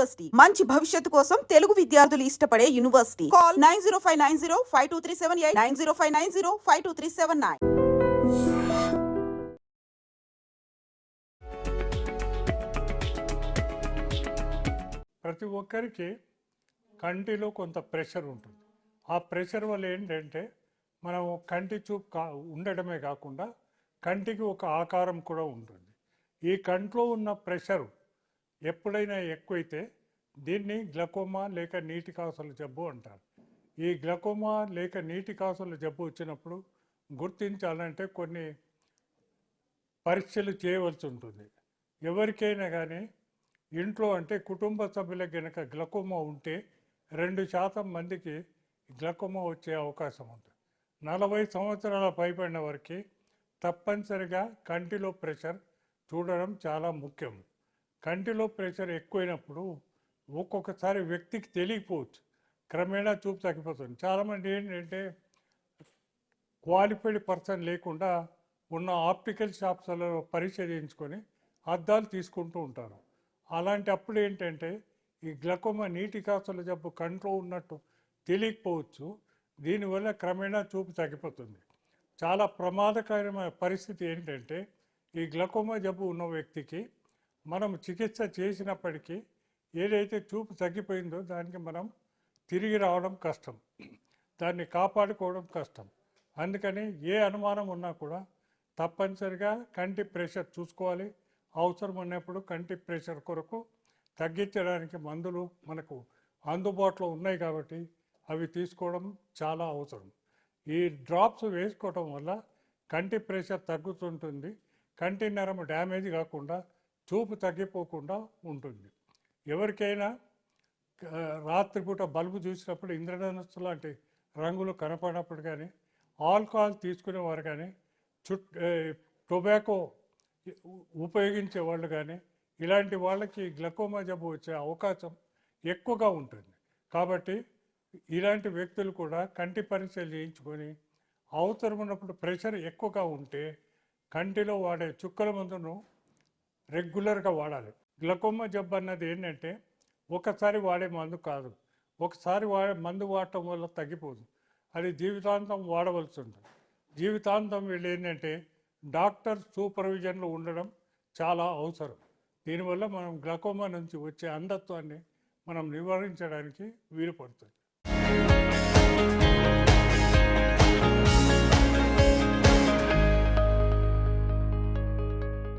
University మంచి భవిష్యత్తు కోసం తెలుగు విద్యార్థులు ఇష్టపడే university call nine zero five nine zero five two three seven eight nine zero five nine zero five two three seven nine. ప్రతి ఒక్కరికి కంటిలో కొంత ప్రెషర్ ఉంటుంది. ఆ ప్రెషర్ వల్ల ఏంటంటే మనం కంటి చూపు కా ఉండడమే కాకుండా కంటికి ఒక ఆకారం కూడా ఉంటుంది. ఈ కంట్లో ఉన్న ప్రెషర్ ఎప్పుడైనా ఎక్కువైతే దీన్ని గ్లకోమా లేక నీటి కాసుల జబ్బు అంటారు. ఈ గ్లకోమా లేక నీటి కాసుల జబ్బు వచ్చినప్పుడు గుర్తించాలంటే కొన్ని పరీక్షలు చేయవలసి ఉంటుంది. ఎవరికైనా కానీ ఇంట్లో అంటే కుటుంబ సభ్యులకు గనక గ్లకోమా ఉంటే రెండు శాతం మందికి గ్లకోమా వచ్చే అవకాశం ఉంది. నలభై సంవత్సరాల పైబడిన వారికి తప్పనిసరిగా కంటిలో ప్రెషర్ చూడడం చాలా ముఖ్యం. కంటిలో ప్రెషర్ ఎక్కువైనప్పుడు ఒక్కొక్కసారి వ్యక్తికి తెలియకపోవచ్చు. క్రమేణా చూపు తగ్గిపోతుంది. చాలామంది ఏంటంటే క్వాలిఫైడ్ పర్సన్ లేకుండా ఉన్న ఆప్టికల్ షాప్స్లలో పరీక్ష చేయించుకొని అద్దాలు తీసుకుంటూ ఉంటారు. అలాంటి అప్పుడు ఏంటంటే ఈ గ్లకోమా నీటి కాసుల జబ్బు కంట్లో ఉన్నట్టు తెలియకపోవచ్చు. దీనివల్ల క్రమేణా చూపు తగ్గిపోతుంది. చాలా ప్రమాదకరమైన పరిస్థితి ఏంటంటే ఈ గ్లకోమా జబ్బు ఉన్న వ్యక్తికి మనం చికిత్స చేసినప్పటికీ ఏదైతే చూపు తగ్గిపోయిందో దానికి మనం తిరిగి రావడం కష్టం. దాన్ని కాపాడుకోవడం కష్టం. అందుకని ఏ అనుమానం ఉన్నా కూడా తప్పనిసరిగా కంటి ప్రెషర్ చూసుకోవాలి. అవసరం ఉన్నప్పుడు కంటి ప్రెషర్ కొరకు తగ్గించడానికి మందులు మనకు అందుబాటులో ఉన్నాయి కాబట్టి అవి తీసుకోవడం చాలా అవసరం. ఈ డ్రాప్స్ వేసుకోవడం వల్ల కంటి ప్రెషర్ తగ్గుతుంటుంది. కంటి నరం డ్యామేజ్ కాకుండా చూపు తగ్గిపోకుండా ఉంటుంది. ఎవరికైనా రాత్రిపూట బల్బు చూసినప్పుడు ఇంద్రధనస్సు లాంటి రంగులు కనపడినప్పుడు కానీ ఆల్కహాల్ తీసుకునేవారు కానీ చుట్ టొబాకో ఉపయోగించే వాళ్ళు కానీ ఇలాంటి వాళ్ళకి గ్లకోమా జబ్బు వచ్చే అవకాశం ఎక్కువగా ఉంటుంది. కాబట్టి ఇలాంటి వ్యక్తులు కూడా కంటి పరీక్షలు చేయించుకొని అవసరం ఉన్నప్పుడు ప్రెషర్ ఎక్కువగా ఉంటే కంటిలో వాడే చుక్కల మందును రెగ్యులర్గా వాడాలి. గ్లకోమా జబ్బు అన్నది ఏంటంటే ఒకసారి వాడే మందు కాదు. ఒకసారి వాడే మందు వాడటం వల్ల తగ్గిపోదు. అది జీవితాంతం వాడవలసి ఉంటుంది. జీవితాంతం వీళ్ళు ఏంటంటే డాక్టర్ సూపర్విజన్లో ఉండడం చాలా అవసరం. దీనివల్ల మనం గ్లకోమా నుంచి వచ్చే అంధత్వాన్ని మనం నివారించడానికి వీలు పడుతుంది